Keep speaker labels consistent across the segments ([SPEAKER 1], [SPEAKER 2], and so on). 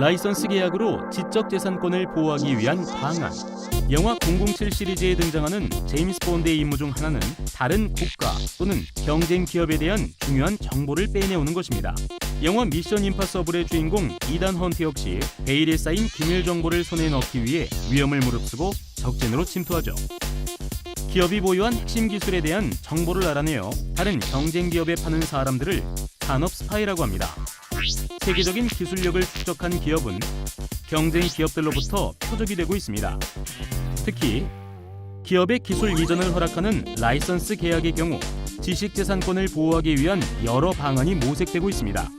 [SPEAKER 1] 라이선스 계약으로 지적재산권을 보호하기 위한 방안. 영화 007 시리즈에 등장하는 제임스 본드의 임무 중 하나는 다른 국가 또는 경쟁 기업에 대한 중요한 정보를 빼내오는 것입니다. 영화 미션 임파서블의 주인공 이단 헌트 역시 베일에 쌓인 기밀 정보를 손에 넣기 위해 위험을 무릅쓰고 적진으로 침투하죠. 기업이 보유한 핵심 기술에 대한 정보를 알아내어 다른 경쟁 기업에 파는 사람들을 산업 스파이라고 합니다. 세계적인 기술력을 축적한 기업은 경쟁 기업들로부터 표적이 되고 있습니다. 특히 기업의 기술 이전을 허락하는 라이선스 계약의 경우 지식재산권을 보호하기 위한 여러 방안이 모색되고 있습니다.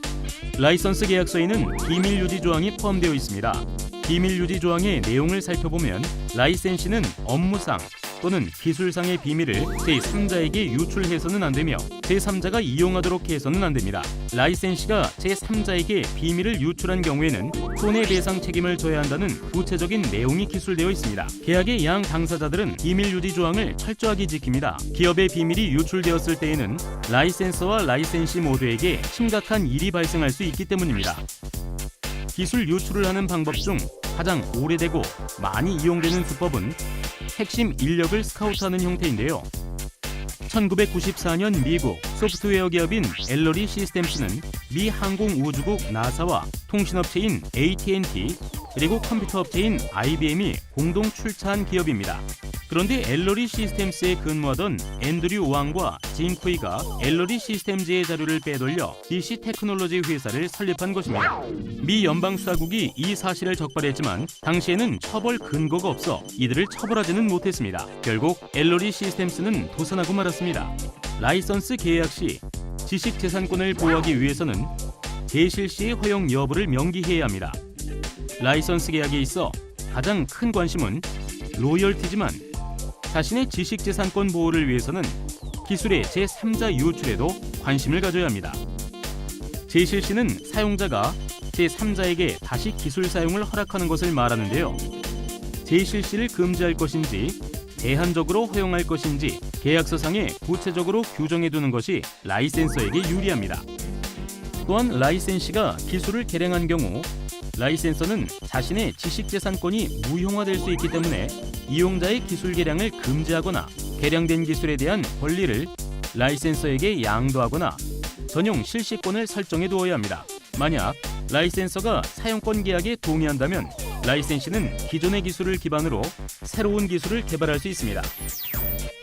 [SPEAKER 1] 라이선스 계약서에는 비밀 유지 조항이 포함되어 있습니다. 비밀 유지 조항의 내용을 살펴보면 라이센시는 업무상 또는 기술상의 비밀을 제3자에게 유출해서는 안 되며 제3자가 이용하도록 해서는 안 됩니다. 라이센시가 제3자에게 비밀을 유출한 경우에는 손해배상 책임을 져야 한다는 구체적인 내용이 기술되어 있습니다. 계약의 양 당사자들은 비밀 유지 조항을 철저하게 지킵니다. 기업의 비밀이 유출되었을 때에는 라이센서와 라이센시 모두에게 심각한 일이 발생할 수 있기 때문입니다. 기술 유출을 하는 방법 중 가장 오래되고 많이 이용되는 수법은 핵심 인력을 스카우트하는 형태인데요. 1994년 미국 소프트웨어 기업인 엘러리 시스템스는 미 항공우주국 나사와 통신업체인 AT&T 그리고 컴퓨터 업체인 IBM이 공동 출자한 기업입니다. 그런데 엘러리 시스템스에 근무하던 앤드류 왕과 진 쿠이가 엘러리 시스템즈의 자료를 빼돌려 DC 테크놀로지 회사를 설립한 것입니다. 미 연방수사국이 이 사실을 적발했지만 당시에는 처벌 근거가 없어 이들을 처벌하지는 못했습니다. 결국 엘러리 시스템스는 도산하고 말았습니다. 라이선스 계약 시 지식재산권을 보호하기 위해서는 재실시의 허용 여부를 명기해야 합니다. 라이선스 계약에 있어 가장 큰 관심은 로열티지만 자신의 지식재산권 보호를 위해서는 기술의 제3자 유출에도 관심을 가져야 합니다. 재실시는 사용자가 제3자에게 다시 기술 사용을 허락하는 것을 말하는데요. 재실시를 금지할 것인지 제한적으로 허용할 것인지 계약서상에 구체적으로 규정해 두는 것이 라이센서에게 유리합니다. 또한 라이센시가 기술을 개량한 경우 라이센서는 자신의 지식재산권이 무효화될 수 있기 때문에 이용자의 기술 개량을 금지하거나 개량된 기술에 대한 권리를 라이센서에게 양도하거나 전용 실시권을 설정해 두어야 합니다. 만약 라이센서가 사용권 계약에 동의한다면 라이센시는 기존의 기술을 기반으로 새로운 기술을 개발할 수 있습니다.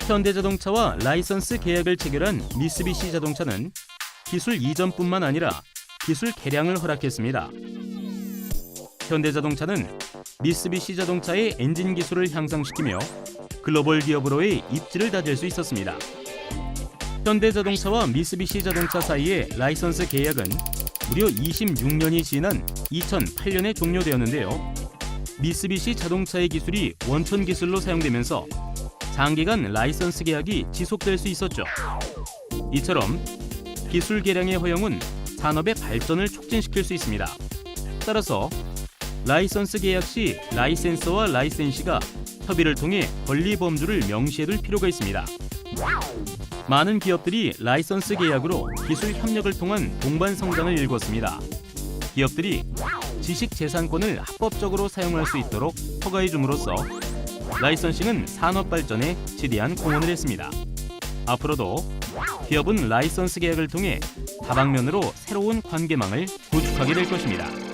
[SPEAKER 1] 현대자동차와 라이선스 계약을 체결한 미쓰비시 자동차는 기술 이전뿐만 아니라 기술 개량을 허락했습니다. 현대자동차는 미쓰비시 자동차의 엔진 기술을 향상시키며 글로벌 기업으로의 입지를 다질 수 있었습니다. 현대자동차와 미쓰비시 자동차 사이의 라이선스 계약은 무려 26년이 지난 2008년에 종료되었는데요. 미쓰비시 자동차의 기술이 원천 기술로 사용되면서 장기간 라이선스 계약이 지속될 수 있었죠. 이처럼 기술 개량의 허용은 산업의 발전을 촉진시킬 수 있습니다. 따라서 라이선스 계약 시 라이센서와 라이센시가 협의를 통해 권리 범주를 명시해둘 필요가 있습니다. 많은 기업들이 라이선스 계약으로 기술 협력을 통한 동반 성장을 일궜습니다. 기업들이 지식 재산권을 합법적으로 사용할 수 있도록 허가해 줌으로써 라이선싱은 산업 발전에 지대한 공헌을 했습니다. 앞으로도 기업은 라이선스 계약을 통해 다방면으로 새로운 관계망을 구축하게 될 것입니다.